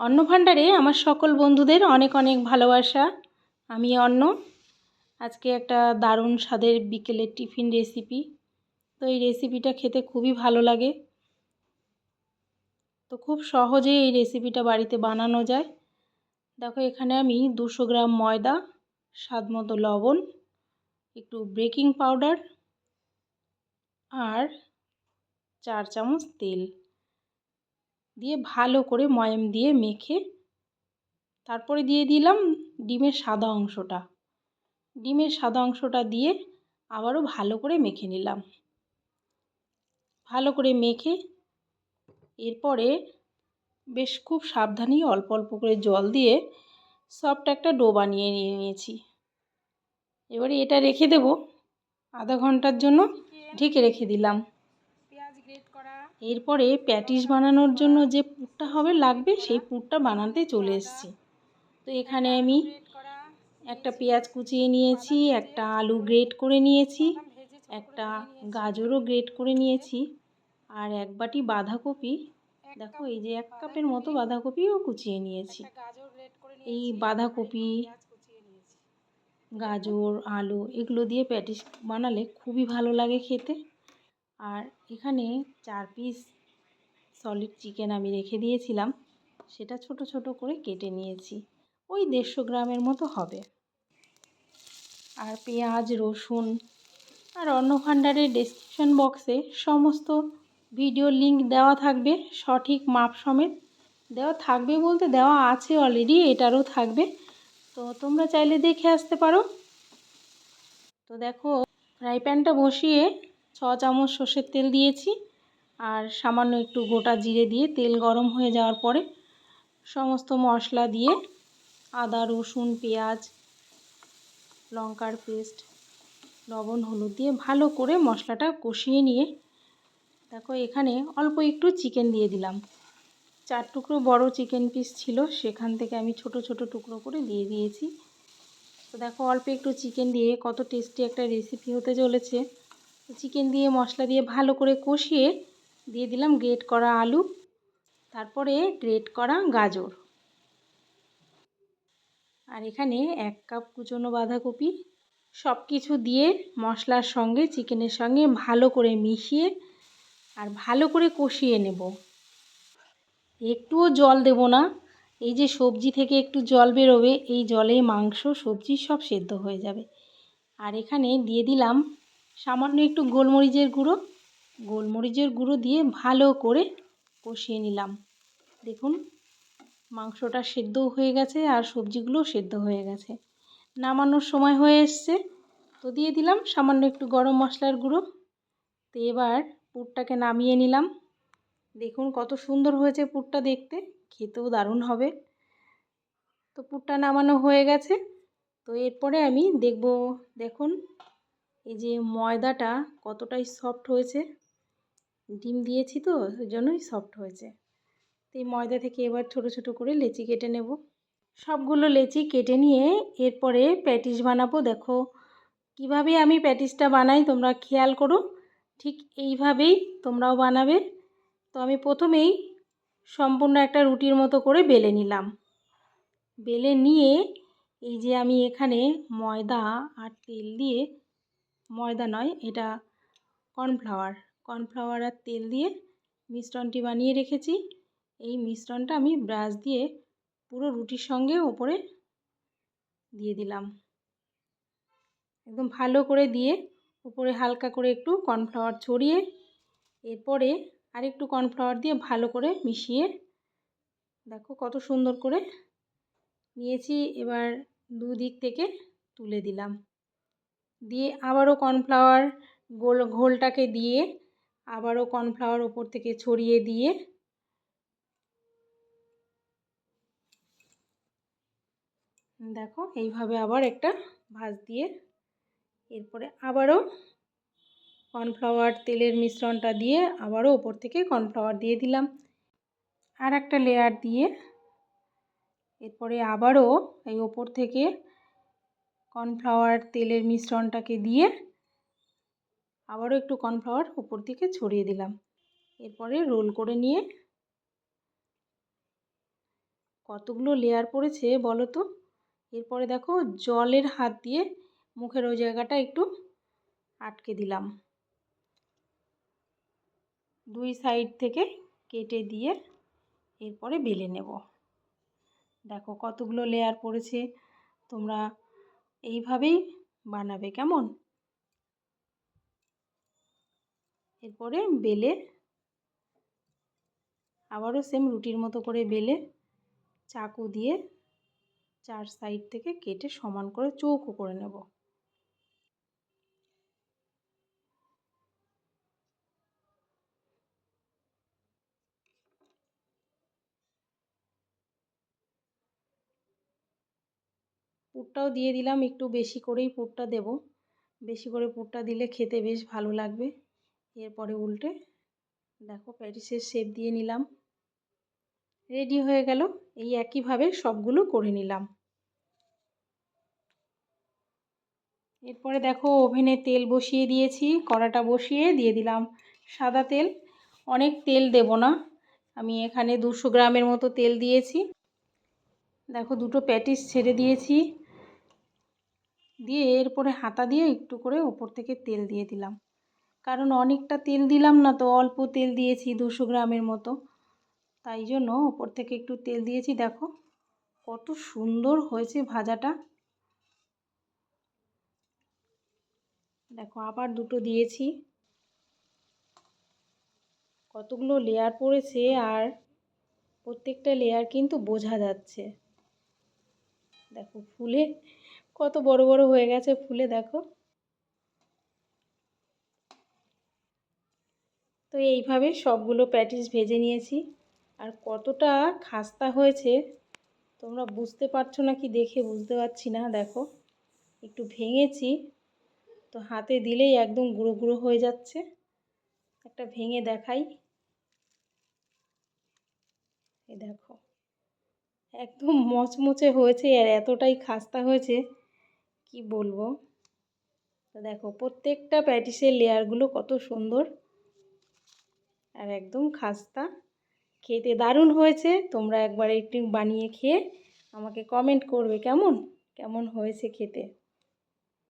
অন্ন ভাণ্ডারে আমার সকল বন্ধুদের অনেক অনেক ভালোবাসা। আমি অন্ন। আজকে একটা দারুণ স্বাদের বিকেলের টিফিন রেসিপি তো এই রেসিপিটা খেতে খুবই ভালো লাগে। তো খুব সহজেই এই রেসিপিটা বাড়িতে বানানো যায়। দেখো, এখানে আমি দুশো গ্রাম ময়দা, স্বাদ মতো লবণ, একটু বেকিং পাউডার আর চার চামচ তেল। দিয়ে ভালো করে ময়াম দিয়ে মেখে তারপরে দিয়ে দিলাম ডিমের সাদা অংশটা। ডিমের সাদা অংশটা দিয়ে আবারও ভালো করে মেখে নিলাম। ভালো করে মেখে এরপরে বেশ খুব সাবধানেই অল্প অল্প করে জল দিয়ে সফট একটা ডো বানিয়ে নিয়ে নিয়েছি। এবারে এটা রেখে দেব। আধা ঘণ্টার জন্য ঢেকে রেখে দিলাম। এরপরে প্যাটিস বানানোর জন্য যে পুরটা হবে লাগবে, সেই পুরটা বানাতে চলে এসেছি। তো এখানে আমি একটা পেঁয়াজ কুচিয়ে নিয়েছি, একটা আলু গ্রেট করে নিয়েছি, একটা গাজরও গ্রেট করে নিয়েছি, আর এক বাটি বাঁধাকপি। দেখো, এই যে এক কাপের মতো বাঁধাকপিও কুচিয়ে নিয়েছি। এই বাঁধাকপি, গাজর, আলু, এগুলো দিয়ে প্যাটিস বানালে খুবই ভালো লাগে খেতে। আর এখানে চার পিস সলিড চিকেন আমি রেখে দিয়েছিলাম। সেটা ছোট ছোট করে কেটে নিয়েছি। ওই দেড়শো গ্রামের মতো হবে। আর পেঁয়াজ, রসুন আর অন্য ভাণ্ডারের ডেসক্রিপশন বক্সে সমস্ত ভিডিও লিংক দেওয়া থাকবে। সঠিক মাপ সমেত দেওয়া থাকবে বলতে দেওয়া আছে অলরেডি এটারও থাকবে। তো তোমরা চাইলে দেখে আসতে পারো। তো দেখো, ফ্রাই প্যানটা বসিয়ে ছ চামচ সর্ষের তেল দিয়েছি আর সামান্য একটু গোটা জিরে দিয়ে তেল গরম হয়ে যাওয়ার পরে সমস্ত মশলা দিয়ে আদা, রসুন, পেঁয়াজ, লঙ্কার পেস্ট, লবণ, হলুদ দিয়ে ভালো করে মশলাটা কষিয়ে নিয়ে দেখো এখানে অল্প একটু চিকেন দিয়ে দিলাম। চার টুকরো বড় চিকেন পিস ছিল, সেখান থেকে আমি ছোট ছোট টুকরো করে দিয়ে দিয়েছি। তো দেখো অল্প একটু চিকেন দিয়ে কত টেস্টি একটা রেসিপি হতে চলেছে। চিকেন দিয়ে মশলা দিয়ে ভালো করে কষিয়ে দিয়ে দিলাম গ্রেট করা আলু, তারপরে গ্রেট করা গাজর। আর এখানে এক কাপ কুচনো বাঁধাকপি সব কিছু দিয়ে মশলার সঙ্গে চিকেনের সঙ্গে ভালো করে মিশিয়ে আর ভালো করে কষিয়ে নেব। একটুও জল দেব না, এই যে সবজি থেকে একটু জল বেরোবে, এই জলে মাংস, সবজি সব সেদ্ধ হয়ে যাবে। আর এখানে দিয়ে দিলাম সামান্য একটু গোলমরিচের গুঁড়ো গোলমরিচের গুঁড়ো দিয়ে ভালো করে কষিয়ে নিলাম। দেখুন, মাংসটা সেদ্ধও হয়ে গেছে আর সবজিগুলোও সেদ্ধ হয়ে গেছে। নামানোর সময় হয়ে এসছে, তো দিয়ে দিলাম সামান্য একটু গরম মশলার গুঁড়ো। তো এবার পুরটাকে নামিয়ে নিলাম। দেখুন কত সুন্দর হয়েছে পুরটা দেখতে, খেতেও দারুণ হবে। তো পুরটা নামানো হয়ে গেছে, তো এরপরে আমি দেখব, দেখুন এই যে ময়দাটা কতটাই সফট হয়েছে? ডিম দিয়েছি তো ওই জন্যই সফট হয়েছে। তো এই ময়দা থেকে এবার ছোট ছোট করে লেচি কেটে নেব। সবগুলো লেচি কেটে নিয়ে এরপরে প্যাটিস বানাবো। দেখো কীভাবে আমি প্যাটিসটা বানাই, তোমরা খেয়াল করো। ঠিক এইভাবেই তোমরাও বানাবে। তো আমি প্রথমেই সম্পূর্ণ একটা রুটির মতো করে বেলে নিলাম। বেলে নিয়ে এই যে আমি এখানে ময়দা আর তেল দিয়ে ময়দা নয়, এটা কর্নফ্লাওয়ার। কর্নফ্লাওয়ার আর তেল দিয়ে মিশ্রণটি বানিয়ে রেখেছি। এই মিশ্রণটা আমি ব্রাশ দিয়ে পুরো রুটির সঙ্গে ওপরে দিয়ে দিলাম। একদম ভালো করে দিয়ে উপরে হালকা করে একটু কর্নফ্লাওয়ার ছড়িয়ে এরপরে আরেকটু কর্নফ্লাওয়ার দিয়ে ভালো করে মিশিয়ে দেখো কত সুন্দর করে নিয়েছি, এবার দুদিক থেকে তুলে দিলাম। দিয়ে আবারও কর্নফ্লাওয়ার গোল, ঘোলটাকে দিয়ে আবারও কর্নফ্লাওয়ার ওপর থেকে ছড়িয়ে দিয়ে দেখো এইভাবে আবার একটা ভাজ দিয়ে এরপরে আবারও কর্নফ্লাওয়ার তেলের মিশ্রণটা দিয়ে আবারও ওপর থেকে কর্নফ্লাওয়ার দিয়ে দিলাম। আর একটা লেয়ার দিয়ে এরপরে আবারও এই ওপর থেকে কর্নফ্লাওয়ার তেলের মিশ্রণটাকে দিয়ে আবারও একটু কর্নফ্লাওয়ার উপর দিকে ছড়িয়ে দিলাম। এরপরে রোল করে নিয়ে কতগুলো লেয়ার পড়েছে বলো তো? এরপরে দেখো জলের হাত দিয়ে মুখের ওই জায়গাটা একটু আটকে দিলাম। দুই সাইড থেকে কেটে দিয়ে এরপরে বেলে নেব। দেখো কতগুলো লেয়ার পড়েছে, তোমরা এইভাবেই বানাবে, কেমন? এরপরে বেলে, আবারও সেম রুটির মতো করে বেলে, চাকু দিয়ে চার সাইড থেকে কেটে সমান করে চৌকো করে নেব। পুরটাও দিয়ে দিলাম, একটু বেশি করেই পুরটা দেব। বেশি করে পুরটা দিলে খেতে বেশ ভালো লাগবে। এরপরে উল্টে দেখো প্যাটিসের শেপ দিয়ে নিলাম। রেডি হয়ে গেল, এই একইভাবে সবগুলো করে নিলাম। এরপরে দেখো ওভেনে তেল বসিয়ে দিয়েছি, কড়াটা বসিয়ে দিয়ে দিলাম সাদা তেল। অনেক তেল দেব না, আমি এখানে দুশো গ্রামের মতো তেল দিয়েছি। দেখো দুটো প্যাটিস ছেড়ে দিয়েছি দিয়ে এরপরে হাতা দিয়ে একটু করে ওপর থেকে তেল দিয়ে দিলাম। কারণ অনেকটা তেল দিলাম না তো, অল্প তেল দিয়েছি দুশো গ্রামের মতো। তাই জন্য ওপর থেকে একটু তেল দিয়েছি। দেখো কত সুন্দর হয়েছে ভাজাটা। দেখো আবার দুটো দিয়েছি। কতগুলো লেয়ার পড়েছে আর প্রত্যেকটা লেয়ার কিন্তু বোঝা যাচ্ছে। দেখো ফুলে কত বড় বড় হয়ে গেছে ফুলে, দেখো। তো এইভাবে সবগুলো প্যাটিস ভেজে নিয়েছি। আর কতটা খাস্তা হয়েছে, তোমরা বুঝতে পারছ না কি দেখে বুঝতে পারছি না, দেখো। একটু ভেঙেছি, তো হাতে দিলেই একদম গুঁড়ো গুঁড়ো হয়ে যাচ্ছে। একটা ভেঙে দেখাই। এই দেখো, একদম মচমচে হয়েছে আর এতটাই খাস্তা হয়েছে। কি বলব? তো দেখো, প্রত্যেকটা প্যাটিসের লেয়ারগুলো কত সুন্দর আর একদম খাস্তা। খেতে দারুণ হয়েছে। তোমরা একবার একটু বানিয়ে খেয়ে আমাকে কমেন্ট করবে, কেমন? কেমন হয়েছে খেতে?